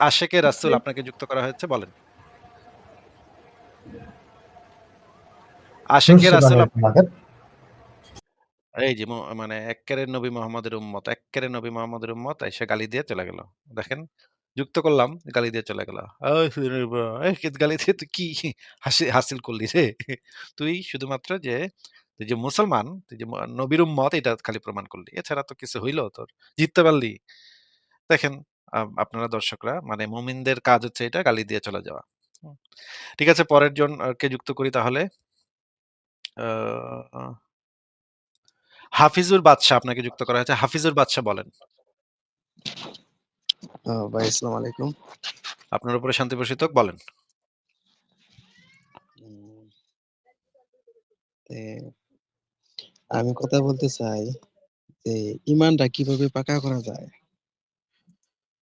আশেকে রাসূল আপনাকে যুক্ত করা হয়েছে বলেন। আশেকে রাসূল এই যে মানে এক্কেরে নবী মোহাম্মদের উম্মত, এক্কেরে নবী মোহাম্মদের উম্মত এসে গালি দিয়ে চলে গেল। দেখেন যুক্ত করলাম, গালি দিয়ে চলে গেল। এই গালি দিয়ে তুই কি হাসি হাসিল করলি রে? তুই শুধুমাত্র যে তুই যে মুসলমান, তুই যে নবীর উম্মত এটা খালি প্রমাণ করলি। এছাড়া তো কিছু হইল তোর? জিততে পারলি? দেখেন আপনারা দর্শকরা মানে মুমিনদের কাজ হচ্ছে এটা গালি দিয়ে চলে যাওয়া। ঠিক আছে পরের জন কে যুক্ত করি তাহলে। হাফিজুর বাদশা আপনাকে যুক্ত করা হয়েছে। হাফিজুর বাদশা বলেন। ভাই আসসালামু আলাইকুম। আপনার উপরে শান্তি বর্ষিত হোক বলেন। আমি কথা বলতে চাই যে ঈমানটা কীভাবে পাকা করা যায়?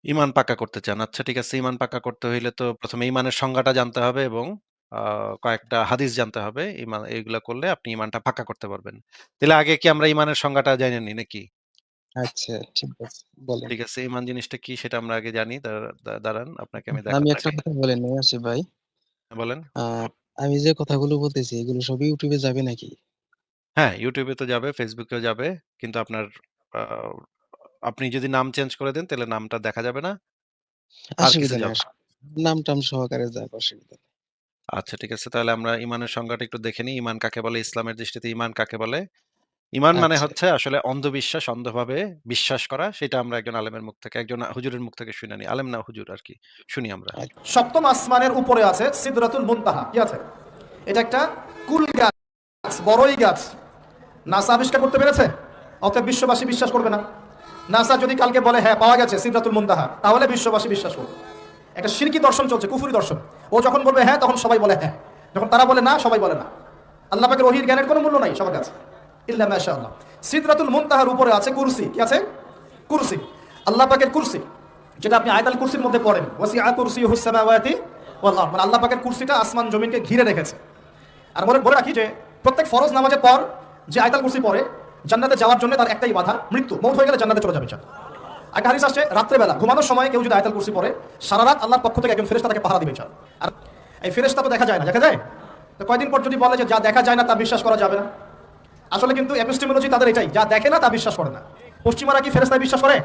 ঈমান পাক্কা করতে চান। আচ্ছা ঠিক আছে। ইমান পাক্কা করতে হইলে তো ১ম এ ঈমানের সংজ্ঞাটা জানতে হবে এবং আ কয়েকটা হাদিস জানতে হবে। ঈমান এগুলা করলে আপনি ইমানটা পাক্কা করতে পারবেন। তাইলে আগে কি আমরা ইমানের সংজ্ঞাটা নিই নাকি? আচ্ছা ঠিক আছে বলেন। ঠিক আছে। ঈমান জিনিসটা কি সেটা আমরা আগে জানি। দা দা দাঁড়ান আপনাকে আমি আমি। একটা কথা বলে নেই আসিফ ভাই। বলেন। আ আমি যে কথাগুলো বলতেছি এগুলো সব YouTube এ যাবে নাকি? হ্যাঁ, YouTube এ তো যাবে, Facebook এও যাবে। কিন্তু আপনার আ আপনি যদি নাম চেঞ্জ করে দেন তাহলে নামটা দেখা যাবে না। আর কিছু অসুবিধা নাই। যাবে অস নাম-টাম সহকারে যাক অসুবিধা নেই। আচ্ছা ঠিক আছে। তাহলে আমরা ঈমানের সংজ্ঞাটা একটু দেখে নিই। ঈমান কাকে বলে? ইসলামের দৃষ্টিতে ঈমান কাকে বলে? ঈমান মানে আচ্ছা। হচ্ছে আসলে অন্ধবিশ্বাস, অন্ধভাবে বিশ্বাস করা। সেটা আমরা একজন আলেমের মুখ থেকে, একজন হুজুরের মুখ থেকে শুনে নিই। আলেম না হুজুর আর কি শুনি আমরা। আচ্ছা। সপ্তম আসমানের উপরে আছে সিদরাতুল মুনতাহা কি আছে এটা একটা কুল গাছ বড়ই গাছ নাসা আবিষ্কার করতে পেরেছে অতএব বিশ্ববাসী বিশ্বাস করবে না নাসা যদি কালকে বলে হ্যাঁ পাওয়া গেছে, সিদরাতুল মুনতাহা তাহলে বিশ্ববাসী বিশ্বাস করবে। একটা শিরকি দর্শন চলছে, কুফুরি দর্শন। ও যখন বলবে হ্যাঁ তখন সবাই বলে হ্যাঁ। যখন তারা বলে, না, সবাই বলে, না। আল্লাহ পাকের ওহির জ্ঞানের কোনো মূল্য নাই সবার কাছে। ইল্লা মাশাআল্লাহ। সিদরাতুল মুনতাহার উপরে আছে কুরসি। কি আছে? কুরসি। আল্লাহ পাকের কুরসি, যেটা আপনি আয়াতাল কুরসির মধ্যে পড়েন। ওয়াসিআ কুরসিয়ুহুস সামাওয়াতি ওয়াল আরদ। মানে আল্লাহ পাকের কুরসিটা আসমান জমিনকে ঘিরে রেখেছে। আর বলে বলে রাখি যে, প্রত্যেক ফরজ নামাজের পর যে আয়াতাল কুরসি পড়ে জান্নাতে যাওয়ার জন্য তার একটাই বাধা, মৃত্যু। মৌত হয়ে গেলে জান্নাতে চলে যাবে ইনশাআল্লাহ। একটা হাদিস আসছে, রাত্রেবেলা, ঘুমানোর সময় কেউ যদি আয়াতাল কুরসি পড়ে সারা রাত আল্লাহর পক্ষ থেকে একজন ফেরেশতা তাকে পাহারা দিবে ইনশাআল্লাহ। আর এই ফেরেশতা তো দেখা যায় না, দেখা যায়? তো কয়দিন পর যদি বলে যে যা দেখা যায় না তা বিশ্বাস করা যাবে না? আসলে কিন্তু এপিস্টেমোলজি তাদের এটাই, যা দেখে না তা বিশ্বাস করে না। পশ্চিমারা কি ফেরেস্তায় বিশ্বাস করে?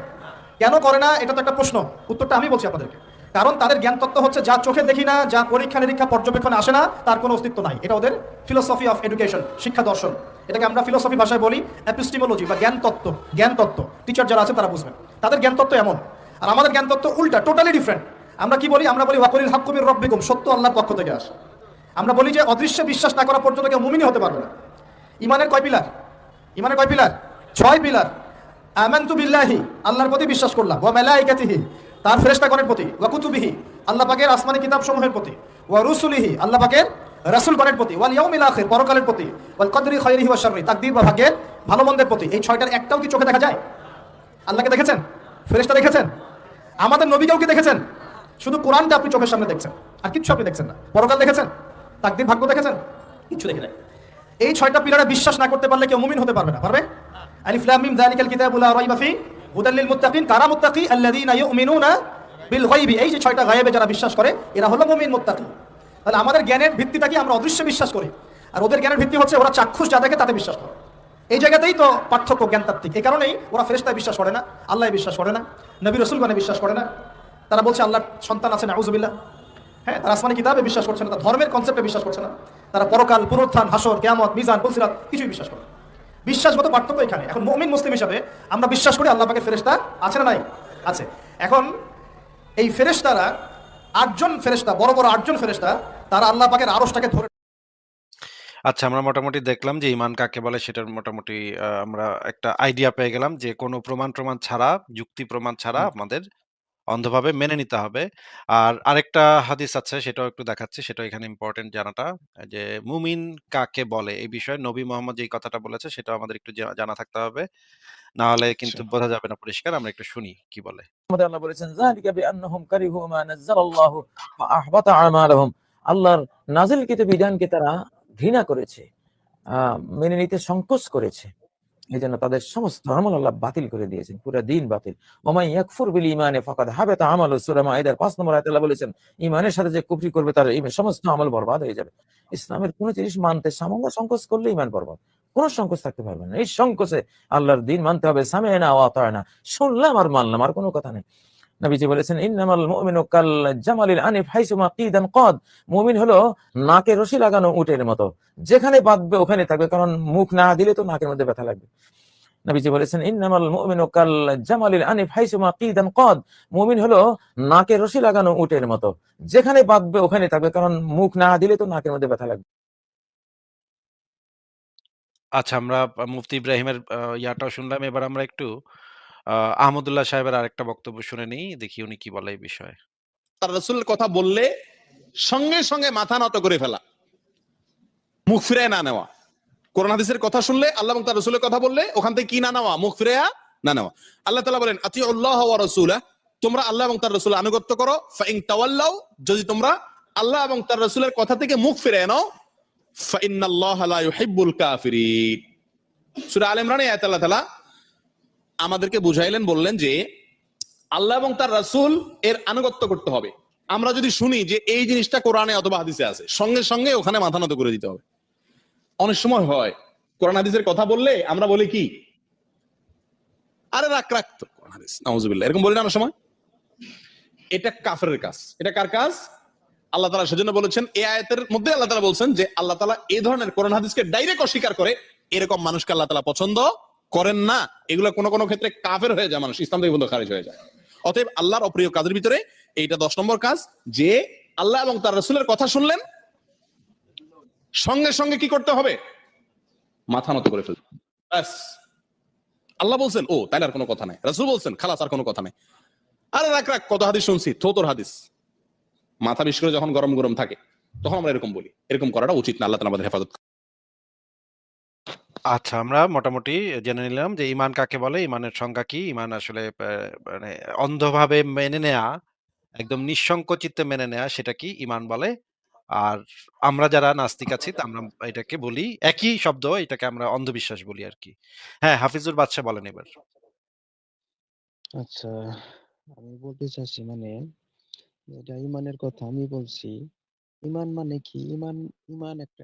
কেন করে না? এটা তো একটা প্রশ্ন। উত্তরটা আমি বলছি আপনাদেরকে। কারণ তাদের জ্ঞান তত্ত্ব হচ্ছে যা চোখে দেখি না, যা পরীক্ষা নিরীক্ষা পর্যবেক্ষণে আসে না, তার কোনো অস্তিত্ব নাই। এটা ওদের ফিলোসফি অফ এডুকেশন শিক্ষা দর্শন। এটাকে আমরা ফিলোসফি ভাষায় বলি এপিস্টিমোলজি বা জ্ঞান তত্ত্ব জ্ঞান তত্ত্ব। টিচার যারা আছে তারা বুঝবেন। তাদের জ্ঞান তত্ত্ব এমন। আর আমাদের জ্ঞান তত্ত্ব উল্টা টোটালি ডিফারেন্ট আমরা কি বলি? আমরা বলি, ওয়াকুলিল হাক্কুমির রব্বিকুম সত্য আল্লাহর পক্ষ থেকে আসে। আমরা বলি যে, অদৃশ্যে বিশ্বাস না করা পর্যন্ত কেউ মুমিনই হতে পারবে না। ইমানের কয় পিলার? ইমানের কয় পিলার? ছয় পিলার। আমানতু বিল্লাহি, আল্লাহর প্রতি বিশ্বাস করলাম। ওয়া মালাইকাতিহি, তার ফেরেশতাগণের প্রতি। ওয়া কুতুবিহি, আল্লাহ পাকের আসমানি কিতাব সমূহের প্রতি। ওয়া রুসুলিহি, আল্লাহ পাকের রাসূলগণের প্রতি, ওয়াল ইয়াউমিল আখির, পরকালের প্রতি, ওয়াল কদরি খাইরিহি ওয়া শাররি, তাকদীর বা ভাগ্যের ভালো মন্দের প্রতি, এই ছয়টার একটাও কি চোখে দেখা যায়? আল্লাহকে দেখেছেন? ফেরেশতা দেখেছেন? আমাদের নবীকেও কি দেখেছেন? শুধু কোরআনটা আপনি চোখের সামনে দেখছেন, আর কিচ্ছু আপনি দেখছেন না। পরকাল দেখেছেন? তাকদীর ভাগ্য দেখেছেন? কিচ্ছু দেখে নাই। এই ছয়টা পিলারে বিশ্বাস না করতে পারলে কেউ মুমিন হতে পারবে না, পারবে? আলিফ লাম মিম যালিকাল কিতাবু লা রাইবা ফি, হুদাল লিল মুত্তাকিন, কারা মুত্তাকি? আল্লাযীনা ইউমিনুনা বিল গায়বি। এই যে ছয়টা গায়েবে যারা বিশ্বাস করে, এরা হলো মুমিন মুত্তাকি। তাহলে আমাদের জ্ঞানের ভিত্তিটা কি? আমরা অদৃশ্য বিশ্বাস করি। আর ওদের জ্ঞানের ভিত্তি হচ্ছে ওরা চাক্ষুষ যা দেখে তাতে বিশ্বাস করে। এই জায়গাতেই তো পার্থক্য জ্ঞানতাত্ত্বিক। এই কারণেই ওরা ফেরেশতায় বিশ্বাস করে না আল্লাহ বিশ্বাস করে না, নবী রসুলগণে বিশ্বাস করে না। তারা বলছে, আল্লাহর সন্তান আছে নাউজুবিল্লাহ। হ্যাঁ তারা আসমানি কিতাবে বিশ্বাস করছে না ধর্মের কনসেপ্টে বিশ্বাস করছে না। তারা পরকাল, পুনরুত্থান, হাসর, কেয়ামত, মিজান পুলসিরাত কিছুই বিশ্বাস করে। বিশ্বাসগত পার্থক্য এখানে। এখন মুমিন মুসলিম হিসাবে আমরা বিশ্বাস করি আল্লাহ পাকের ফেরেশতা আছে না নাই? আছে। এখন এই ফেরেশতারা আটজন ফেরেশতা, বড় বড় আটজন ফেরেশতা তারা আল্লাহ পাকের আরশটাকে ধরে আচ্ছা আমরা মোটামুটি দেখলাম যে ঈমান কাকে বলে সেটার মোটামুটি আমরা একটা আইডিয়া পেয়ে গেলাম যে কোনো প্রমাণ-ট্রমাণ ছাড়া, যুক্তি প্রমাণ ছাড়া আমাদের অন্ধভাবে মেনে নিতে হবে। আর আরেকটা হাদিস আছে সেটাও একটু দেখাচ্ছি। সেটাও এখানে ইম্পোর্টেন্ট জানাটা। যে মুমিন কাকে বলে? এই বিষয়ে নবী মোহাম্মদ যেই কথাটা বলেছে সেটাও আমাদের একটু জানা থাকতে হবে। না হলে কিন্তু। বোঝা যাবে না পরিষ্কার। আমরা একটু শুনি কি বলে। আমাদের আল্লাহ বলেছেন যালিকা বিআন্নাহুম কারিহু মা নাযালাল্লাহু ফাআহবাতা আমালাহুম আল্লাহর নাযিলকৃত বিধানকে তারা ঘৃণা করেছে মেনে নিতে সংকোচ করেছে। এই জন্য তাদের সমস্ত আমল আল্লাহ বাতিল করে দিয়েছেন, পুরো দিন বাতিল। ওমাই ইয়াকফুর বিল ইমানে ফাকাদ হাবাতা আমালু, সূরা মাইদার 5 নম্বর আল্লাহ বলেছেন ইমানের সাথে যে কুফরি করবে তার ইমান সমস্ত আমল বরবাদ হয়ে যাবে। ইসলামের কোন জিনিস মানতে সামান্য সংকোচ করলে ইমান বরবাদ, কোন সংকোচ থাকতে পারবে না। এই সংকোচে আল্লাহর দিন মানতে হবে সামিনা ওয়া আতানা শুনলাম আর মানলাম, আর কোনো কথা নেই। নবীজি বলেছেন, ইন্নামাল মুমিনু কাল জামালিল আনিফ হাইসুমা কিদান কদ মুমিন হলো নাকে রশি লাগানো উটের মতো। যেখানে বাঁধবে ওখানে থাকবে, কারণ মুখ না দিলে তো নাকের মধ্যে ব্যথা লাগবে। নবীজি বলেছেন মুমিনু কাল জামালিল আনিফ হাইসুমা কিদান কদ মুমিন হলো নাকে রশি লাগানো উটের মতো। যেখানে বাঁধবে ওখানে থাকবে, কারণ মুখ না দিলে তো নাকের মধ্যে ব্যথা লাগবে। আচ্ছা আমরা মুফতি ইব্রাহিমের ইয়াটাও শুনলাম। এবার আমরা একটু আহমদুল্লাহ সাহেবের আরেকটা বক্তব্য শুনে নিই। দেখি উনি কি বলে এই বিষয়ে। তার রসুলের কথা বললে সঙ্গে সঙ্গে মাথা নত করে ফেলা। মুখ ফিরে না নেওয়া। কোরআন হাদিসের কথা শুনলে আল্লাহ এবং তার রসুলের কথা বললে ওখান থেকে কি না নেওয়া? মুখ ফিরায়া না নেওয়া। আল্লাহ তালা বলেন আতি আল্লাহ রসুলা তোমরা আল্লাহ এবং তার রসুল আনুগত্য করো। ফাইন তাওয়াল্লাও যদি তোমরা আল্লাহ এবং তার রসুলের কথা থেকে মুখ ফিরে নাও ফাইনাল্লাহ লা ইউহিব্বুল কাফিরিন। সূরা আলে ইমরানে আয়াত আল্লাহ তাআলা আমাদেরকে বুঝাইলেন, বললেন যে আল্লাহ এবং তার রাসূল এর আনুগত্য করতে হবে। আমরা যদি শুনি যে এই জিনিসটা কোরআনে অথবা হাদিসে আছে, সঙ্গে সঙ্গে ওখানে মাথা নত করে দিতে হবে। অনেক সময় হয়, কোরআন হাদিসের কথা বললে আমরা বলি কি? আরে রাখ রাখ তো এরকম বলি না অনেক সময়? এটা কাফের কাজ। এটা কার কাজ? আল্লাহ তালা সেজন্য বলেছেন, এই আয়াতের মধ্যে আল্লাহ তালা বলছেন যে আল্লাহ তালা এই ধরনের কোরআন হাদিসকে ডাইরেক্ট অস্বীকার করে এরকম মানুষকে আল্লাহ তালা পছন্দ করেন না, এগুলো কোনো কোনো ক্ষেত্রে কাফের হয়ে যায় মানুষ, ইসলাম থেকে বন্ধু খারিজ হয়ে যায়। অতএব আল্লাহর অপ্রিয় কাজের ভিতরে এইটা দশ নম্বর কাজ, যে আল্লাহ এবং তার রসুলের কথা শুনলেন, সঙ্গে সঙ্গে কি করতে হবে? মাথা নত করে ফেলতে ব্যাস। আল্লাহ বলছেন, ও তাইলে আর কোনো কথা নাই। রসুল বলছেন, খালাস, আর কোনো কথা নাই। আরে, রাখ রাখ, কত হাদিস শুনছি থো তোর হাদিস। মাথা বিশ করে যখন গরম গরম থাকে, তখন আমরা এরকম বলি। এরকম করাটা উচিত না, আল্লাহ আমাদের হেফাজত আচ্ছা আমরা মোটামুটি জেনে নিলাম যে ঈমান কাকে বলে, ঈমানের সংজ্ঞা কি? ঈমান আসলে মানে অন্ধভাবে মেনে নেয়া, একদম নিঃসংকোচিত্তে মেনে নেয়া সেটা কি ঈমান বলে। আর আমরা যারা নাস্তিক আছি তা আমরা এটাকে বলি একই শব্দ এটাকে আমরা অন্ধবিশ্বাস বলি আরকি। হ্যাঁ, হাফিজুর বাদশা বলেন এবার। আচ্ছা, আমি বলতে চাচ্ছি মানে এটা ঈমানের কথা আমি বলছি। ঈমান মানে কি? ঈমান ঈমান একটা।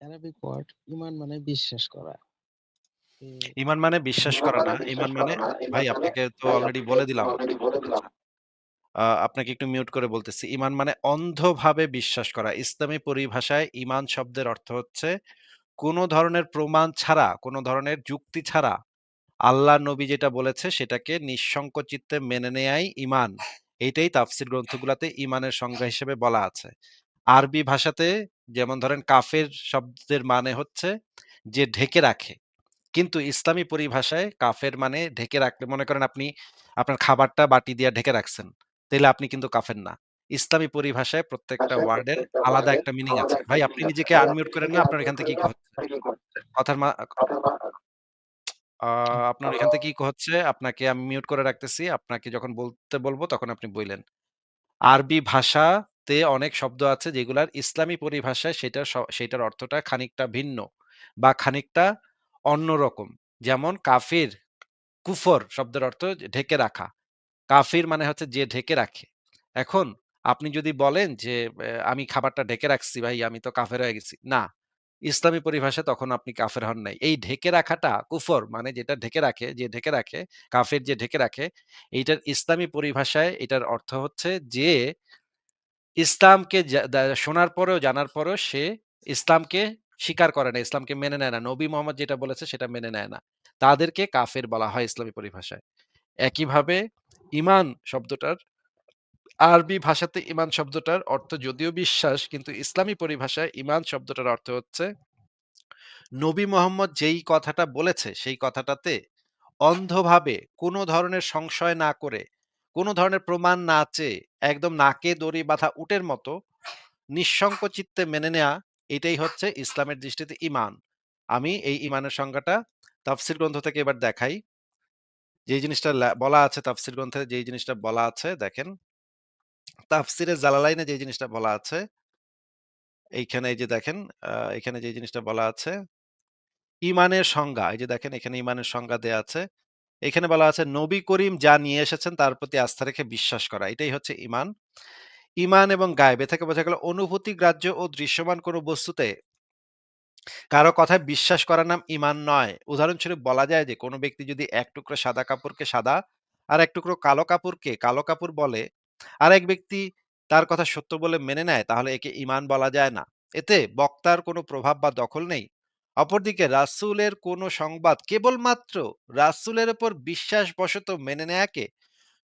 অ্যারাবিক ওয়ার্ড ঈমান মানে বিশ্বাস করা। এ ঈমান মানে বিশ্বাস করা না। ঈমান মানে ভাই আপনাকে তো অলরেডি বলে দিলাম। আ আপনাকে একটু মিউট করে বলতেছি। ঈমান মানে অন্ধভাবে বিশ্বাস করা। ইসলামী পরিভাষায় ঈমান শব্দের অর্থ হচ্ছে কোন ধরনের প্রমাণ ছাড়া, কোন ধরনের যুক্তি ছাড়া আল্লাহ নবী যেটা বলেছে সেটাকে নিঃসংক চিত্তে মেনে নেয়াই ঈমান। এইটাই তাফসীর গ্রন্থগুলাতে ঈমানের সংজ্ঞা হিসেবে বলা আছে। আরবি ভাষাতে যেমন ধরেন কাফের শব্দের মানে হচ্ছে যে ঢেকে রাখে। কিন্তু ইসলামী পরিভাষায় কাফের মানে ঢেকে রাখলে মনে করেন আপনি আপনার খাবারটা বাটি দিয়া ঢেকে রাখছেন। তাইলে আপনি কিন্তু কাফের না। ইসলামী পরিভাষায় প্রত্যেকটা ওয়ার্ডের আলাদা একটা মিনিং আছে। ভাই আপনি নিজেকে আনমিউট করেন না? আপনার এখান থেকে কি হচ্ছে? কথার আপনার এখান থেকে কি হচ্ছে? আপনাকে আমি মিউট করে রাখতেছি। আপনাকে যখন বলতে বলব তখন আপনি বইলেন। আরবি ভাষাতে অনেক শব্দ আছে যেগুলার ইসলামী পরিভাষায় সেটার সেটার অর্থটা খানিকটা ভিন্ন বা খানিকটা অন্যরকম। যেমন কাফির, কুফর শব্দের অর্থ ঢেকে রাখা। কাফির মানে হচ্ছে যে ঢেকে রাখে। এখন আপনি যদি বলেন যে আমি খাবারটা ঢেকে রাখছি ভাই আমি তো কাফের হয়ে গেছি। না। ইসলামী পরিভাষায় তখন আপনি কাফের হন নাই। এই ঢেকে রাখাটা কুফর মানে যেটা ঢেকে রাখে, যে ঢেকে রাখে, কাফের যে ঢেকে রাখে, এইটার ইসলামী পরিভাষায় এটার অর্থ হচ্ছে যে ইসলামকে শোনার পরেও জানার পরেও সে ইসলামকে স্বীকার করে না, ইসলামকে মেনে নেয় না। নবী মোহাম্মদ যেটা বলেছে সেটা মেনে নেয় না। তাদেরকে কাফের বলা হয় ইসলামী পরিভাষায়। একইভাবে ইমান শব্দটার আরবি ভাষাতে ইমান শব্দটার অর্থ যদিও বিশ্বাস কিন্তু ইসলামী পরিভাষায় ইমান শব্দটার অর্থ হচ্ছে নবী মোহাম্মদ যেই কথাটা বলেছে সেই কথাটাতে অন্ধভাবে কোনো ধরনের সংশয় না করে, কোন ধরনের প্রমাণ না চেয়ে একদম নাকে, দড়ি বাঁধা উটের মতো নিঃসংক চিত্তে মেনে নেয়া এটাই হচ্ছে ইসলামের দৃষ্টিতে ঈমান। আমি এই ঈমানের সংজ্ঞাটা তাফসীর গ্রন্থ থেকে এবার দেখাই। যেই জিনিসটা বলা আছে তাফসীর গ্রন্থে, যেই জিনিসটা বলা আছে, দেখেন। তাফসীরে জালালাইনে যেই জিনিসটা বলা আছে, এইখানে এই যে দেখেন এখানে যে জিনিসটা বলা আছে ইমানের সংজ্ঞা, এই যে দেখেন, এখানে ইমানের সংজ্ঞা দেয়া আছে। এখানে বলা আছে নবী করিম যা নিয়ে এসেছেন তার প্রতি আস্থা রেখে বিশ্বাস করা। এটাই হচ্ছে ঈমান। ঈমান এবং গায়েব এ থেকে বোঝা গেল অনুভূতি গ্রাহ্য ও দৃশ্যমান কোনো বস্তুতে কারও কথায় বিশ্বাস করার নাম ঈমান নয়। উদাহরণস্বরূপ বলা যায় যে কোনো ব্যক্তি যদি এক টুকরো সাদা কাপড়কে সাদা আর এক টুকরো কালো কাপড়কে কালো কাপড় বলে, আর এক ব্যক্তি তার কথা সত্য বলে মেনে নেয় তাহলে একে ইমান বলা যায় না। এতে বক্তার কোনো প্রভাব বা দখল নেই। অপরদিকে রাসূলের কোনো সংবাদ কেবলমাত্র রাসূলের উপর বিশ্বাসবশত মেনে নেয়াকে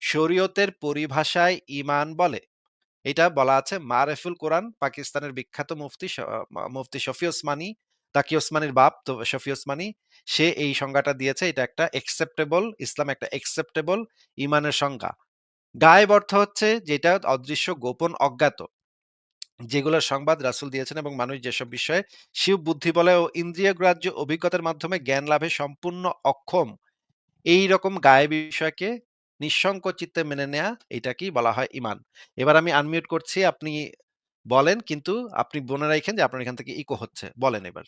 শরীয়তের পরিভাষায় ঈমান বলে। এটা বলা আছে মারেফুল কোরআন পাকিস্তানের বিখ্যাত মুফতি মুফতি শফি ওসমানী, তাকি ওসমানীর বাপ তো শফি ওসমানী। সে এই সংজ্ঞাটা দিয়েছে। এটা একটা acceptable ইসলাম একটা acceptable ইমানের সংজ্ঞা। গায়েব অর্থ হচ্ছে যেটা অদৃশ্য, গোপন, অজ্ঞাত। যেগুলোর সংবাদ রাসুল দিয়েছেন এবং মানুষ যেসব বিষয়ে শিব বুদ্ধি বলে ও ইন্দ্রিয় গ্রাহ্য অভিজ্ঞতার মাধ্যমে জ্ঞান লাভে সম্পূর্ণ অক্ষম। এইরকম গায়েবী বিষয়কে নিঃসংক চিত্তে মেনে নেয়া এটাকেই বলা হয় ঈমান। এবার আমি আনমিউট করছি। আপনি বলেন কিন্তু আপনি বলে রাখেন যে আপনার এখান থেকে ইকো হচ্ছে। বলেন এবার।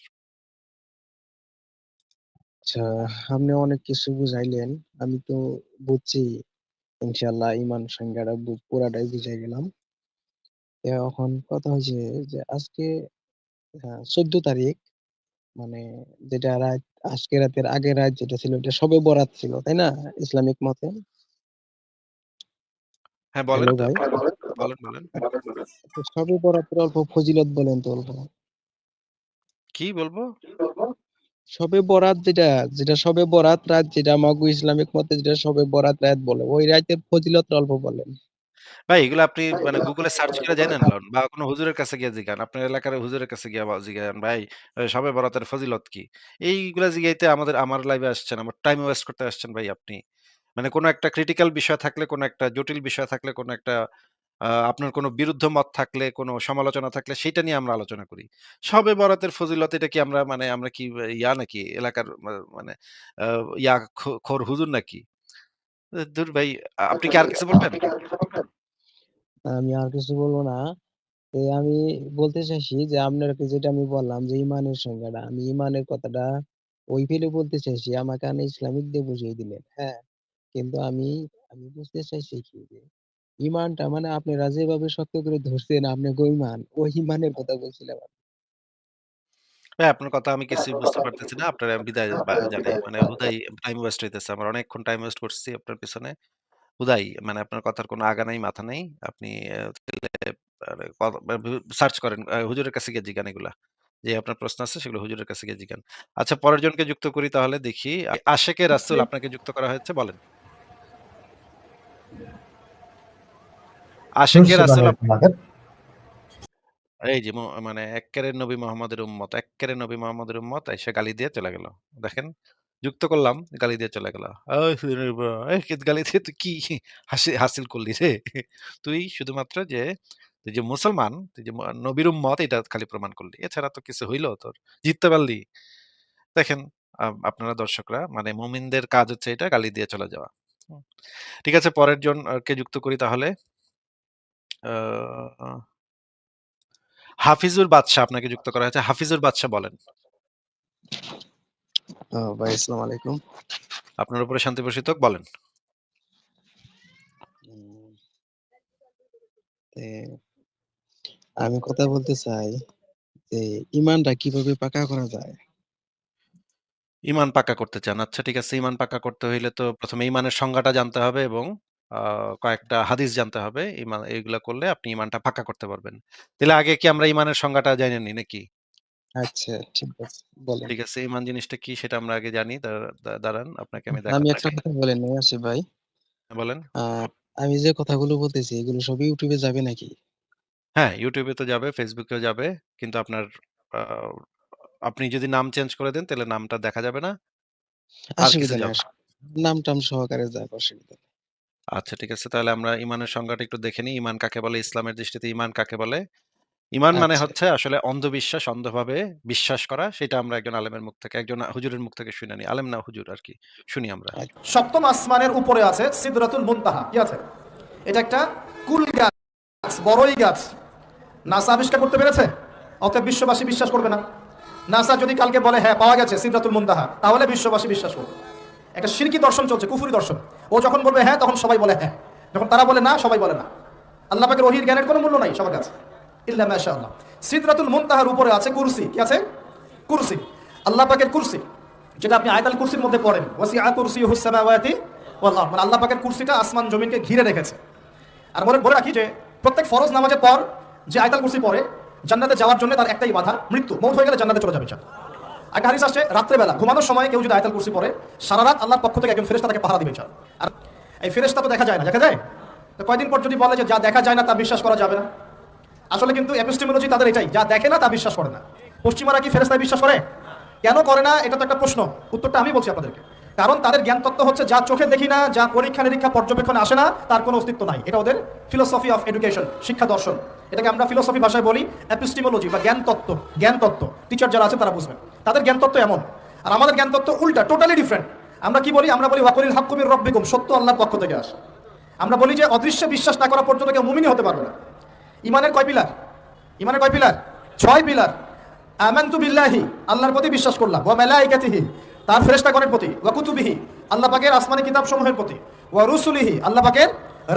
আচ্ছা, আপনি অনেক কিছু বুঝাইলেন। আমি তো বুঝছি ইনশাল্লাহ ইমান সংজ্ঞাটা পুরাটাই বুঝে গেলাম। এখন কথা হইছে যে আজকে আ ১৪ তারিখ মানে যেটা রাত আজকে রাতের আগের রাত যেটা ছিল ওটা শবে বরাত ছিল, তাই না? ইসলামিক মতে? হ্যাঁ, বলেন। হ্যালো ভাই। বলেন, বলেন। তো শবে বরাতের অল্প ফজিলত বলেন তো অল্প। কি বলব? শবে বরাত যেটা, যেটা শবে বরাত রাত যেটা আমাগো ইসলামিক মতে যেটা শবে বরাত রাত বলে, ওই রাতের ফজিলত অল্প বলেন। ভাই এগুলো আপনি মানে গুগলে সার্চ করে জেনে লন বা কোনো হুজুরের কাছে গিয়ে জিগান। আপনার এলাকার হুজুরের কাছে গিয়া বা জিগান, ভাই শবে বরাতের ফজিলত কি? এইগুলা জিগাইতে আমাদের আমার লাইভে আসছেন। আমার টাইম ওয়েস্ট করতে আসছেন ভাই আপনি। মানে কোনো একটা ক্রিটিক্যাল বিষয় থাকলে, কোনো একটা জটিল বিষয় থাকলে, কোনো একটা আ আপনার কোনো বিরুদ্ধ মত থাকলে, কোনো সমালোচনা থাকলে সেইটা নিয়ে আমরা আলোচনা করি। শবে বরাতের ফজিলত এটা কি আমরা মানে আমরা কি ইয়া নাকি এলাকার মা মানে আ ইয়া খো খোর হুজুর নাকি? ধুর ভাই আপনি কি আর কিছু বলবেন? আমি আর কিছু বলব না। তো আমি বলতে চাইছি যে আপনাকে যেটা আমি বললাম যে ঈমানের সংজ্ঞাটা, আমি ঈমানের কথাটা ওই ফেলে বলতে চাইছি। আমাকে আপনি ইসলামিক দিয়ে বুঝিয়ে দিলেন। হ্যাঁ? কিন্তু আমি, আমি বুঝতে চাইছি কি যে ঈমানটা মানে আপনারা যেভাবে শক্ত করে ধরছেন আপনাকে ঈমান, ওই ঈমানের কথা বলছিলাম আমি। ভাই আপনার কথা আমি কিছুই বুঝতে পারতেছি না। আপনার আমি বিদায় জানাই। মানে হুদাই টাইম ওয়েস্ট হইতেছে আমার। অনেকক্ষণ টাইম ওয়েস্ট করছি আপনার পিছনে। হুদাই মানে আপনার কথার কোনো আগা নাই, মাথা নাই। আপনি আ সার্চ করেন। আ হুজুরের কাছে গিয়ে জিগান এগুলা। যে আপনার প্রশ্ন আছে সেগুলো হুজুরের কাছে গিয়ে জিগান। আচ্ছা পরের জনকে যুক্ত করি তাহলে দেখি। আ আশেকে রাসূল আপনাকে যুক্ত করা হয়েছে বলেন। আশেকে রাসূল আপ এই যে ম মানে এক্কেরে নবী মোহাম্মদের উম্মত, এক্কেরে নবী মোহাম্মদের উম্মত আইসা গালি দিয়ে চলে গেল। দেখেন যুক্ত করলাম, গালি দিয়ে চলে গেল। গালি দিয়ে তুই কি হাসি হাসিল করলি রে? তুই শুধুমাত্র যে যে মুসলমান, যে নবীর উম্মত এটা খালি প্রমাণ করলি। এছাড়া তো কিছু হইল তোর? জিততে পারলি? দেখেন আপনারা দর্শকরা মানে মুমিনদের কাজ হচ্ছে এটা গালি দিয়ে চলে যাওয়া। ঠিক আছে পরের জন কে যুক্ত করি তাহলে। হাফিজুর বাদশা আপনাকে যুক্ত করা হয়েছে। হাফিজুর বাদশাহ বলেন। ভাই আসসালামু আলাইকুম। আপনার উপরে শান্তি বর্ষিত হোক, বলেন। আমি কথা বলতে চাই যে ঈমানটা কীভাবে পাকা করা যায়? ঈমান পাক্কা করতে চান। আচ্ছা ঠিক আছে। ইমান পাক্কা করতে হইলে তো প্রথমে ইমানের সংজ্ঞাটা জানতে হবে এবং কয়েকটা হাদিস জানতে হবে। ঈমান এগুলা করলে আপনি ইমানটা পাক্কা করতে পারবেন। তাহলে আগে কি আমরা ইমানের সংজ্ঞাটা নিই নাকি? আচ্ছা ঠিক আছে। বলেন। ঠিক আছে। ঈমান জিনিসটা কি সেটা আমরা আগে জানি। দা দাঁড়ান আপনাকে আমি আমি। একটা কথা বলে নেই আসিফ ভাই। বলেন। আ আমি যে কথাগুলো বলতেছি এগুলো সব YouTube এ যাবে নাকি? হ্যাঁ, YouTube এ তো যাবে, Facebook এও যাবে। কিন্তু আপনার আ আপনি যদি নাম চেঞ্জ করে দেন তাহলে নামটা দেখা যাবে না। আর কিছু অসুবিধা নাই। যাবে। নাম-টাম সহকারে যাক অসুবিধা নেই। আচ্ছা ঠিক আছে। তাহলে আমরা ঈমানের সংজ্ঞাটা একটু দেখে নিই। ঈমান কাকে বলে? ইসলামের দৃষ্টিতে ঈমান কাকে বলে? ঈমান মানে আচ্ছা। হচ্ছে আসলে অন্ধবিশ্বাস, অন্ধভাবে বিশ্বাস করা। সেটা আমরা একজন আলেমের মুখ থেকে, একজন হুজুরের মুখ থেকে শুনে নিই। আলেম না হুজুর আরকি। শুনি আমরা। সপ্তম আসমানের উপরে আছে সিদরাতুল মুনতাহা কি আছে এটা একটা কুল গাছ বড়ই গাছ নাসা আবিষ্কার করতে পেরেছে অতএব বিশ্ববাসী বিশ্বাস করবে না নাসা যদি কালকে বলে হ্যাঁ পাওয়া গেছে সিদ্ধাতুল মুন্তাহা তাহলে বিশ্ববাসী বিশ্বাস করবে একটা শিরকি দর্শন চলছে কুফুরি দর্শন ও যখন বলবে হ্যাঁ তখন সবাই বলে হ্যাঁ যখন তারা বলে না সবাই বলে না আল্লাহ পাকের ওহির জ্ঞানের কোনো মূল্য নাই সবার কাছে ইল্লা মাশাআল্লাহ। সিদরাতুল মুনতাহার উপরে আছে কুরসি। কি আছে? কুরসি। আল্লাহ পাকের কুরসি। যেটা আপনি আয়াতাল কুরসির মধ্যে পড়েন। ওয়াসিআ কুরসিয়ুহুস সামাওয়াতি ওয়াল আরদ। মানে আল্লাহ পাকের কুরসিটা আসমান জমিনকে ঘিরে রেখেছে। আর বলে বলে রাখি যে প্রত্যেক ফরজ নামাজের পর যে আয়তাল কুরসি পড়ে, জান্নাতে যাওয়ার জন্য তার একটাই বাধা, মৃত্যু। মৌত হয়ে গেলে জান্নাতে চলে যাবে। একটা হাদিস আসছে, রাত্রেবেলা, ঘুমানোর সময় কেউ যদি আয়তাল কুরসি পড়ে, সারা রাত আল্লাহর পক্ষ থেকে একজন ফেরেশতা তাকে পাহারা দিবে ইনশাআল্লাহ। আর এই ফেরেশতা তো দেখা যায় না, দেখা যায়? তো কয়দিন পর যদি বলে যে যা দেখা যায় না তা বিশ্বাস করা যাবে না। আসলে কিন্তু এপিস্টেমোলজি তাদের এটাই, যা দেখে না তা বিশ্বাস করে না। পশ্চিমারা কি ফেরেস্তায় বিশ্বাস করে? কেন করে না? এটা তো একটা প্রশ্ন। উত্তরটা আমি বলছি আপনাদেরকে। কারণ তাদের জ্ঞান তত্ত্ব হচ্ছে, যা চোখে দেখি না, যা পরীক্ষা নিরীক্ষা পর্যবেক্ষণে আসে না, তার কোনো অস্তিত্ব নাই। এটা ওদের ফিলোসফি অফ এডুকেশন শিক্ষা দর্শন। এটাকে আমরা ফিলোসফি ভাষায় বলি এপিস্টিমোলজি বা জ্ঞান তত্ত্ব জ্ঞান তত্ত্ব। টিচার যারা আছে তারা বুঝবেন। তাদের জ্ঞান তত্ত্ব এমন। আর আমাদের জ্ঞান তত্ত্ব উল্টা টোটালি ডিফারেন্ট আমরা কি বলি? আমরা বলি ওয়াকরিল হাক্কুমির রব্বিকুম সত্য আল্লাহর পক্ষ থেকে আসে। আমরা বলি যে, অদৃশ্যে বিশ্বাস না করা পর্যন্ত কেউ মুমিনই হতে পারবে না। ইমানের কয় পিলার? ইমানের কয় পিলার? ছয় পিলার। আমানতু বিল্লাহি, আল্লাহর প্রতি বিশ্বাস করলাম। ওয়া মালাইকাতিহি তার ফেরেশতাগণের প্রতি। ওয়া কুতুবিহি, আল্লাহ পাকের আসমানি কিতাব সমূহের প্রতি। ওয়া রুসুলিহি, আল্লাহ পাকের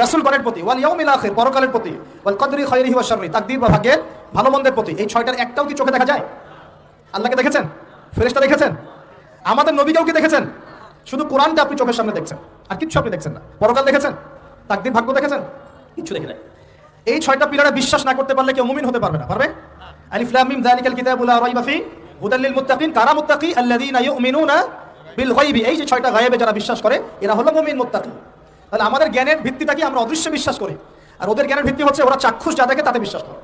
রাসূলগণের প্রতি। ওয়াল ইয়াউমিল আখির, পরকালের প্রতি। ওয়াল কদরি খাইরিহি ওয়া শাররি, তাকদীর বা ভাগ্যের ভালো মন্দের প্রতি। এই ছয়টার একটাও কি চোখে দেখা যায়? আল্লাহকে দেখেছেন? ফেরেশতা দেখেছেন? আমাদের নবীকেও কি দেখেছেন? শুধু কোরআনটা আপনি চোখের সামনে দেখছেন, আর কিচ্ছু আপনি দেখছেন না। পরকাল দেখেছেন? তাকদীর ভাগ্য দেখেছেন? কিচ্ছু দেখে নাই। এই ছয়টা পিলারে বিশ্বাস না করতে পারলে কেউ মুমিন হতে পারবে না, পারবে? আলিফ লাম মিম, যালিকাল কিতাবু লা রাইবা ফি, হুদাল লিল মুত্তাকিন, কারা মুত্তাকি? আল্লাযীনা ইউমিনুনা বিল গায়বি। এই যে ছয়টা গায়েবে যারা বিশ্বাস করে, এরা হলো মুমিন মুত্তাকি। তাহলে আমাদের জ্ঞানের ভিত্তিটা কি? আমরা অদৃশ্য বিশ্বাস করি। আর ওদের জ্ঞানের ভিত্তি হচ্ছে ওরা চাক্ষুষ যা দেখে তাতে বিশ্বাস করে।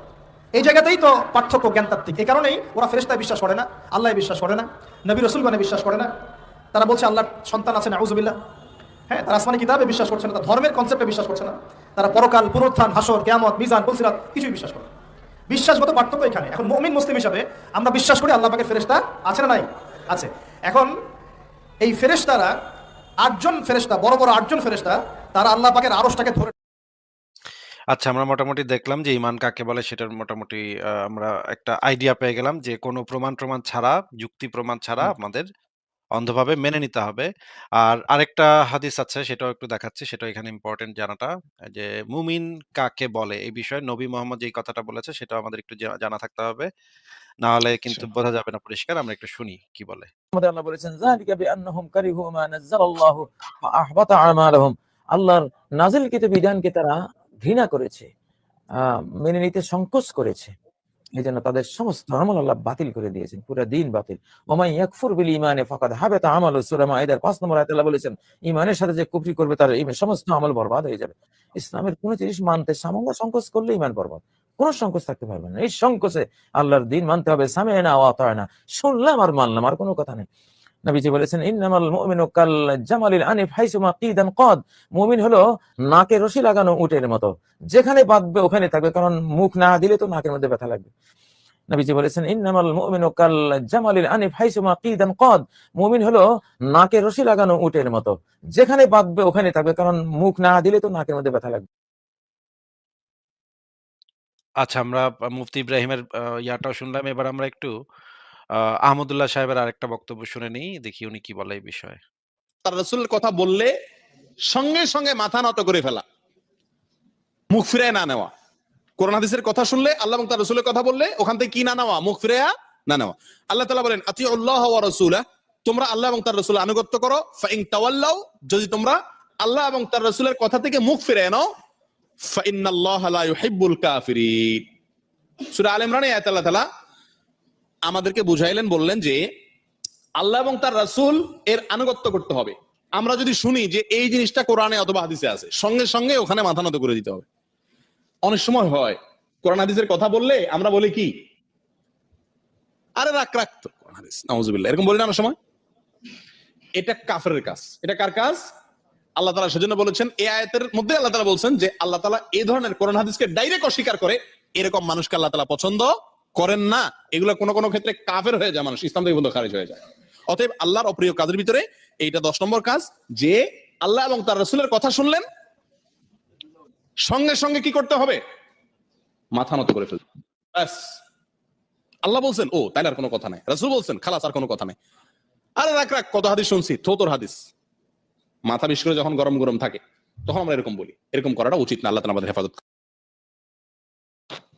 এই জায়গাতেই তো পার্থক্য জ্ঞানতাত্ত্বিক। এই কারণেই ওরা ফেরেশতায় বিশ্বাস করে না আল্লাহ বিশ্বাস করে না, নবী রসুলগণে বিশ্বাস করে না। তারা বলছে, আল্লাহর সন্তান আছে, নাউজুবিল্লাহ। হ্যাঁ তারা আসমানি কিতাবে বিশ্বাস করছে না তারা ধর্মের কনসেপ্টে বিশ্বাস করছে না। তারা পরকাল পুনরুত্থান হাসর কেয়ামত মিজান পুলসিরাত কিছুই বিশ্বাস করে বিশ্বাসগত পার্থক্য এখানে। এখন মমিন মুসলিম হিসাবে আমরা বিশ্বাস করি আল্লাহ পাকের ফেরেশতা আছে না নাই? আছে। এখন এই ফেরেশতারা আটজন ফেরেশতা বড় বড় আটজন ফেরেশতা তারা আল্লাহ পাকের আরশটাকে ধরে আচ্ছা আমরা মোটামুটি দেখলাম যে ইমান কাকে বলে সেটার মোটামুটি আমরা একটা আইডিয়া পেয়ে গেলাম যে কোনো প্রমাণ প্রমাণ ছাড়া যুক্তি প্রমাণ ছাড়া আমাদের অন্ধভাবে মেনে নিতে হবে। আর আরেকটা হাদিস আছে সেটাও একটু দেখাচ্ছি সেটা এখানে ইম্পর্টেন্ট জানাটা। যে মুমিন কাকে বলে? এই বিষয়ে নবী মোহাম্মদ যেই কথাটা বলেছে সেটা আমাদের একটু জানা থাকতে হবে। না হলে কিন্তু বোঝা যাবে না পরিষ্কার আমরা একটু শুনি কি বলে। আমাদের আল্লাহ বলেছেন যালিকা বিআন্নাহুম কারিহু মা নাযালাল্লাহু ফাআহবাতা আমালহুম। আল্লাহর নাজিলকৃত বিধানকে তারা ঘৃণা করেছে আহ, মেনে নিতে সংকোচ করেছে। এই জন্য তাদের সমস্ত আমল আল্লাহ বাতিল করে দিয়েছেন, পুরো দিন বাতিল। ওমাই ইয়াকফুর বিল ইমানে ফাকাদ হাবাতা আমল সুরামা মাইদার পাঁচ নম্বর আয়াত আল্লাহ বলেছেন ইমানের সাথে যে কুফরি করবে তার ইমান সমস্ত আমল বরবাদ হয়ে যাবে। ইসলামের কোন জিনিস মানতে সামান্য সংকোচ করলে ইমান বরবাদ। কোন সংকোচ থাকতে পারবে না। এই সংকোচে আল্লাহর দিন মানতে হবে। সামেনা ওয়া না শুনলাম আর মানলাম, আর কোনো কথা নেই। নবীজি বলেছেন, ইন্নামাল মুমিনু কাল জামালিল আনিফ হাইসুমা কিদান কদ মুমিন হলো নাকে রশি লাগানো উটের মতো। যেখানে বাঁধবে ওখানে থাকবে, কারণ মুখ না দিলে তো নাকের মধ্যে ব্যথা লাগবে। নবীজি বলেছেন, ইন্নামাল মুমিনু কাল জামালিল আনিফ হাইসুমা কিদান কদ মুমিন হলো নাকে রশি লাগানো উটের মতো। যেখানে বাঁধবে ওখানে থাকবে, কারণ মুখ না দিলে তো নাকের মধ্যে ব্যথা লাগবে। আচ্ছা আমরা মুফতি ইব্রাহিমের ইয়াটাও শুনলাম। এবার আমরা একটু আহ, আহমদুল্লাহ সাহেবের আরেকটা বক্তব্য শুনে নিই দেখি উনি কি বলে এই বিষয়ে। তার রসুলের কথা বললে সঙ্গে সঙ্গে মাথা নত করে ফেলা। মুখ ফিরায় না নেওয়া। কোরআন হাদিসের কথা শুনলে আল্লাহ তার রসুলের কথা বললে ওখান থেকে কি না নেওয়া? মুখ ফিরায়া না নেওয়া। আল্লাহ তালা বলেন আতি আল্লাহ রসুল তোমরা আল্লাহ এবং তার রসুল আনুগত্য করো। ফাইন তাওয়াল্লাও যদি তোমরা আল্লাহ এবং তার রসুলের কথা থেকে মুখ ফিরে নাও ফাইনাল্লাহ লা ইউহিব্বুল কাফিরিন। সূরা আল ইমরানে আয়াত আল্লাহ তাআলা আমাদেরকে বুঝাইলেন, বললেন যে আল্লাহ এবং তার রাসূল এর আনুগত্য করতে হবে। আমরা যদি শুনি যে এই জিনিসটা কোরআনে অথবা হাদিসে আছে, সঙ্গে সঙ্গে ওখানে মাথা নত করে দিতে হবে। অনেক সময় হয়, কোরআন হাদিসের কথা বললে আমরা বলি কি? আরে রাখ রাখ তো এরকম বলি না অনেক সময়? এটা কাফের কাজ। এটা কার কাজ? আল্লাহ তালা সেজন্য বলেছেন, এই আয়াতের মধ্যে আল্লাহ তালা বলছেন যে আল্লাহ তালা এই ধরনের কোরআন হাদিসকে ডাইরেক্ট অস্বীকার করে, এরকম মানুষকে আল্লাহ তালা পছন্দ করেন না, এগুলো কোনো কোনো ক্ষেত্রে কাফের হয়ে যায় মানুষ, ইসলাম থেকে বন্ধ খারিজ হয়ে যায়। অতএব আল্লাহর অপ্রিয় কাজের ভিতরে এইটা দশ নম্বর কাজ, যে আল্লাহ এবং তার রসুলের কথা শুনলেন, সঙ্গে সঙ্গে কি করতে হবে? মাথা নত করে ফেলতে ব্যাস। আল্লাহ বলছেন, ও তাইলে আর কোনো কথা নাই। রাসূল বলছেন, খালাস, আর কোনো কথা নাই। আরে, রাখ রাখ, কত হাদিস শুনছি থো তোর হাদিস। মাথা বিশ করে যখন গরম গরম থাকে, তখন আমরা এরকম বলি, এরকম করাটা উচিত না, আল্লাহ আমাদের হেফাজত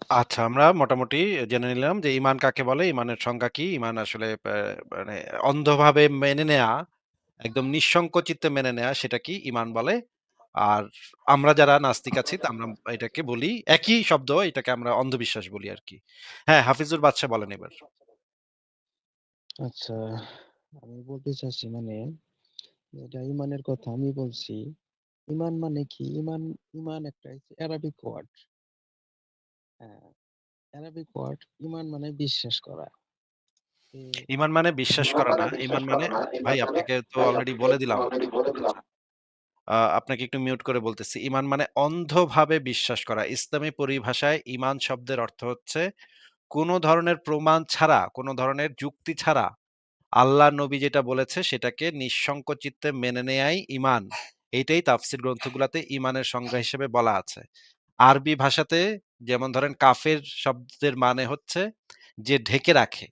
আচ্ছা আমরা মোটামুটি জেনে নিলাম যে ইমান কাকে বলে, ইমানের সংজ্ঞা কি? ইমান আসলে মানে অন্ধভাবে মেনে নেয়া, একদম নিঃসংক চিত্তে মেনে নেয়া সেটা কি ইমান বলে। আর আমরা যারা নাস্তিক আছি আমরা এটাকে বলি একই শব্দ এটাকে আমরা অন্ধবিশ্বাস বলি আরকি। হ্যাঁ, হাফিজুর বাদশা বলেন এবার। আচ্ছা, আমি বলতে চাচ্ছি মানে এটা ইমানের কথা আমি বলছি। ইমান মানে কি? ইমান ইমান একটা হচ্ছে ওয়ার্ড। অ্যারাবিক ওয়ার্ড ইমান মানে বিশ্বাস করা। ইমান মানে বিশ্বাস করা না। ইমান মানে ভাই আপনাকে তো অলরেডি বলে দিলাম। আচ্ছা। আপনাকে একটু মিউট করে বলতেছি। ইমান মানে অন্ধভাবে বিশ্বাস করা। ইসলামী পরিভাষায় ইমান শব্দের অর্থ হচ্ছে কোন ধরনের প্রমাণ ছাড়া, কোন ধরনের যুক্তি ছাড়া আল্লাহ নবী যেটা বলেছে সেটাকে নিঃসংক চিত্তে মেনে নেয়াই ইমান। এইটাই তাফসীর গ্রন্থগুলাতে ইমানের সংজ্ঞা হিসেবে বলা আছে। আরবি ভাষাতে যেমন ধরেন কাফের শব্দের মানে হচ্ছে যে ঢেকে রাখে।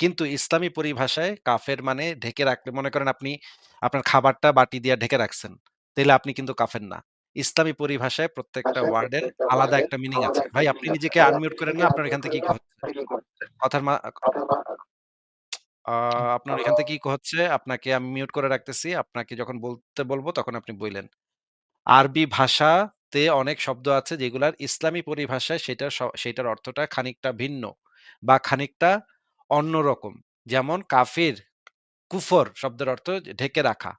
কিন্তু ইসলামী পরিভাষায় কাফের মানে ঢেকে রাখলে মনে করেন আপনি আপনার খাবারটা বাটি দিয়ে ঢেকে রাখছেন। তাইলে আপনি কিন্তু কাফের না। ইসলামী পরিভাষায় প্রত্যেকটা ওয়ার্ডের আলাদা একটা মিনিং আছে। ভাই আপনি নিজেকে আনমিউট করেন না? আপনার এখান থেকে কি। কথার আপনার এখান থেকে কি হচ্ছে। আপনাকে আমি মিউট করে রাখতেছি। আপনাকে যখন বলতে বলব তখন আপনি বইলেন। আরবি ভাষাতে অনেক শব্দ আছে যেগুলার ইসলামী পরিভাষায় সেটার সেটার অর্থটা খানিকটা ভিন্ন বা খানিকটা অন্যরকম। যেমন কাফির, কুফর শব্দের অর্থ ঢেকে রাখা।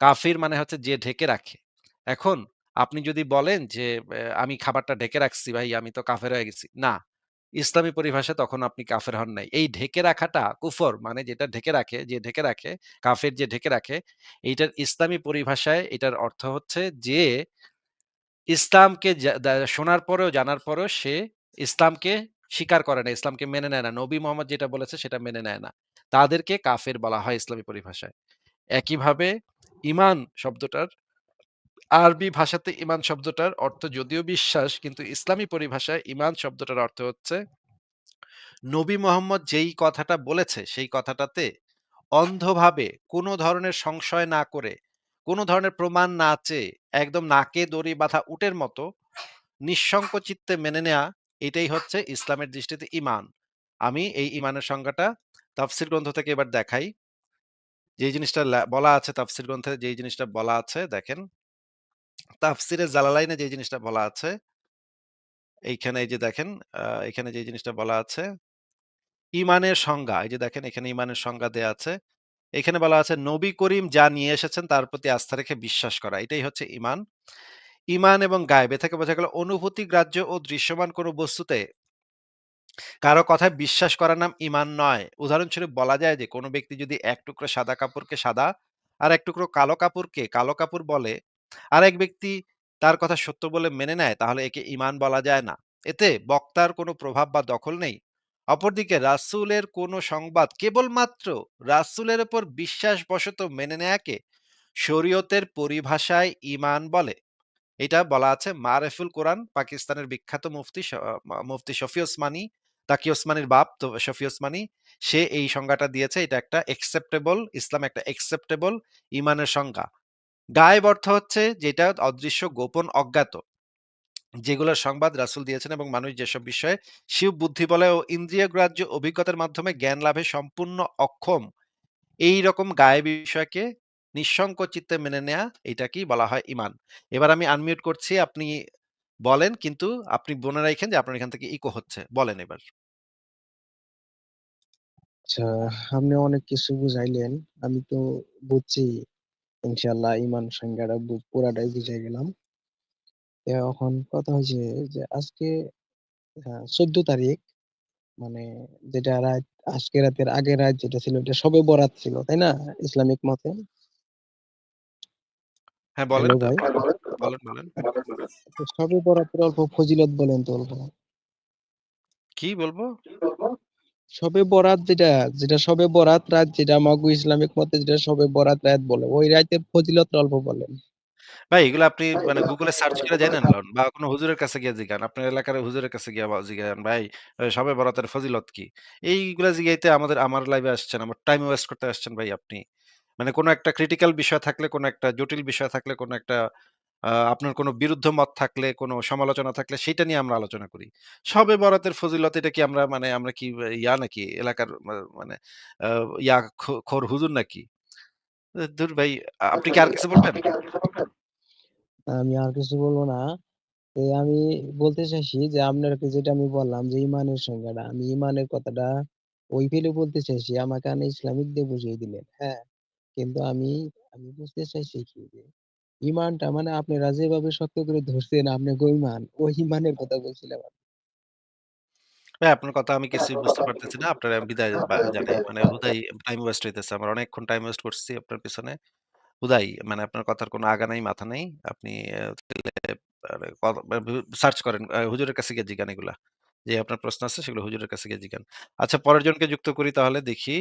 কাফির মানে হচ্ছে যে ঢেকে রাখে। এখন আপনি যদি বলেন যে, আমি খাবারটা ঢেকে রাখছি ভাই, আমি তো কাফের হয়ে গেছি।" না, ইসলামী পরিভাষায় তখন আপনি কাফের হন নাই। এই ঢেকে রাখাটা কুফর মানে যেটা ঢেকে রাখে, যে ঢেকে রাখে, কাফের যে ঢেকে রাখে, এইটার ইসলামী পরিভাষায় এটার অর্থ হচ্ছে যে ইসলামকে শোনার পরেও জানার পরেও সে ইসলামকে স্বীকার করে না, ইসলামকে মেনে নেয় না। নবী মোহাম্মদ যেটা বলেছে সেটা মেনে নেয় না। তাদেরকে কাফের বলা হয় ইসলামী পরিভাষায়। একইভাবে ইমান শব্দটার আরবি ভাষাতে ইমান শব্দটার অর্থ যদিও বিশ্বাস কিন্তু ইসলামী পরিভাষায় ইমান শব্দটার অর্থ হচ্ছে নবী মোহাম্মদ যেই কথাটা বলেছে সেই কথাটাতে অন্ধভাবে কোনো ধরনের সংশয় না করে, কোনো ধরনের প্রমাণ না চেয়ে একদম নাকে দড়ি বাঁধা উটের মতো নিঃসংক চিত্তে মেনে নেয়া এটাই হচ্ছে ইসলামের দৃষ্টিতে ঈমান। আমি এই ঈমানের সংজ্ঞাটা তাফসীর গ্রন্থ থেকে এবার দেখাই। যেই জিনিসটা বলা আছে তাফসীর গ্রন্থে যেই জিনিসটা বলা আছে দেখেন। তাফসীরে জালালাইনে যে জিনিসটা বলা আছে এইখানে এই যে দেখেন, এখানে যে জিনিসটা বলা আছে ইমানের সংজ্ঞা, এই যে দেখেন এখানে ঈমানের সংজ্ঞা দেয়া আছে। এখানে বলা আছে নবী করিম যা নিয়ে এসেছেন তার প্রতি আস্থা রেখে বিশ্বাস করা। এটাই হচ্ছে ঈমান। ঈমান এবং গায়েব থেকে বোঝা গেল অনুভূতি গ্রাহ্য ও দৃশ্যমান কোনো বস্তুতে কারও কথায় বিশ্বাস করার নাম ঈমান নয়। উদাহরণস্বরূপ বলা যায় যে কোনো ব্যক্তি যদি এক টুকরো সাদা কাপড়কে সাদা আর এক টুকরো কালো কাপড়কে কালো কাপড় বলে, আরেক ব্যক্তি তার কথা সত্য বলে মেনে নেয় তাহলে একে ইমান বলা যায় না। এতে বক্তার কোনো প্রভাব বা দখল নেই। অপরদিকে রাসূলের কোনো সংবাদ কেবলমাত্র রাসূলের উপর বিশ্বাসবশত মেনে নেয়াকে শরীয়তের পরিভাষায় ঈমান বলে। এটা বলা আছে মারেফুল কোরআন পাকিস্তানের বিখ্যাত মুফতি মুফতি শফি ওসমানী, তাকি ওসমানীর বাপ তো শফি ওসমানী। সে এই সংজ্ঞাটা দিয়েছে। এটা একটা acceptable ইসলাম একটা acceptable ইমানের সংজ্ঞা। গায়েব অর্থ হচ্ছে যেটা অদৃশ্য, গোপন, অজ্ঞাত। যেগুলোর সংবাদ রাসুল দিয়েছেন এবং মানুষ যেসব বিষয়ে শিব বুদ্ধি বলে ও ইন্দ্রিয় গ্রাহ্য অভিজ্ঞতার মাধ্যমে জ্ঞান লাভে সম্পূর্ণ অক্ষম। এইরকম গায়েবী বিষয়কে নিঃসংক চিত্তে মেনে নেয়া এটাকেই বলা হয় ঈমান। এবার আমি আনমিউট করছি। আপনি বলেন কিন্তু আপনি মনে রাখেন যে আপনার এখান থেকে ইকো হচ্ছে। বলেন এবার। আচ্ছা, আপনি অনেক কিছু বুঝাইলেন। আমি তো বুঝছি ইনশাআল্লাহ ইমান সংজ্ঞাটা পুরাটাই বুঝে গেলাম। এখন কথা হইছে যে আজকে আ ১৪ তারিখ মানে যেটা রাত আজকে রাতের আগের রাত যেটা ছিল ওটা শবে বরাত ছিল, তাই না? ইসলামিক মতে? হ্যাঁ, বলেন। হ্যালো ভাই। বলেন, বলেন। তো শবে বরাতের অল্প ফজিলত বলেন তো অল্প। কি বলব? শবে বরাত যেটা, যেটা শবে বরাত রাত যেটা আমাগো ইসলামিক মতে যেটা শবে বরাত রাত বলে, ওই রাতের ফজিলত অল্প বলেন। ভাই এগুলো আপনি মানে গুগলে সার্চ করে জানেন লন বা কোনো হুজুরের কাছে গিয়ে জিগান। আপনার এলাকার হুজুরের কাছে গিয়ে বা জিগান, "ভাই আ শবে বরাতের ফজিলত কি?" এইগুলা জিগাইতে আমাদের আমার লাইভে আসছেন, আমার টাইম ওয়েস্ট করতে আসছেন ভাই আপনি। মানে কোনো একটা ক্রিটিক্যাল বিষয় থাকলে, কোনো একটা জটিল বিষয় থাকলে, কোনো একটা আ আপনার কোনো বিরুদ্ধ মত থাকলে, কোনো সমালোচনা থাকলে সেইটা নিয়ে আমরা আলোচনা করি। শবে বরাতের ফজিলত এটা কি আমরা মানে আমরা কি ইয়া নাকি এলাকার মা মানে আ ইয়া খো খোর হুজুর নাকি? ধুর ভাই আপনি কি আর কিছু বলবেন? আমি আর কিছু বলব না। আমি বলতে চাইছি যে আপনাকে যেটা আমি বললাম যে ইমানের সংজ্ঞাটা, আমি ইমানের কথাটা ওই ফেলে বলতে চাইছি। আমাকে আপনি ইসলামিক দিয়ে বুঝিয়ে দিলেন। হ্যাঁ? কিন্তু আমি আমি বুঝতে চাইছি কি যে ইমানটা মানে আপনারা যেভাবে শক্ত করে ধরছেন আপনাকে ইমান, ওই ইমানের কথা বলছিলাম আমি। ভাই আপনার কথা আমি কিছুই বুঝতে পারতেছি না। আপনার বিদায় বা জানাই। মানে হুদাই টাইম ওয়েস্ট হইতেছে। আমার অনেকক্ষণ টাইম ওয়েস্ট করছি আপনার পিছনে। হুদাই মানে আপনার কথার কোনো আগা নাই, মাথা নাই। আপনি সার্চ করেন। হুজুরের কাছে গিয়ে জিগান এগুলা। যে আপনার প্রশ্ন আছে সেগুলো হুজুরের কাছে গিয়ে জিগান। আচ্ছা পরের জনকে যুক্ত করি তাহলে দেখি।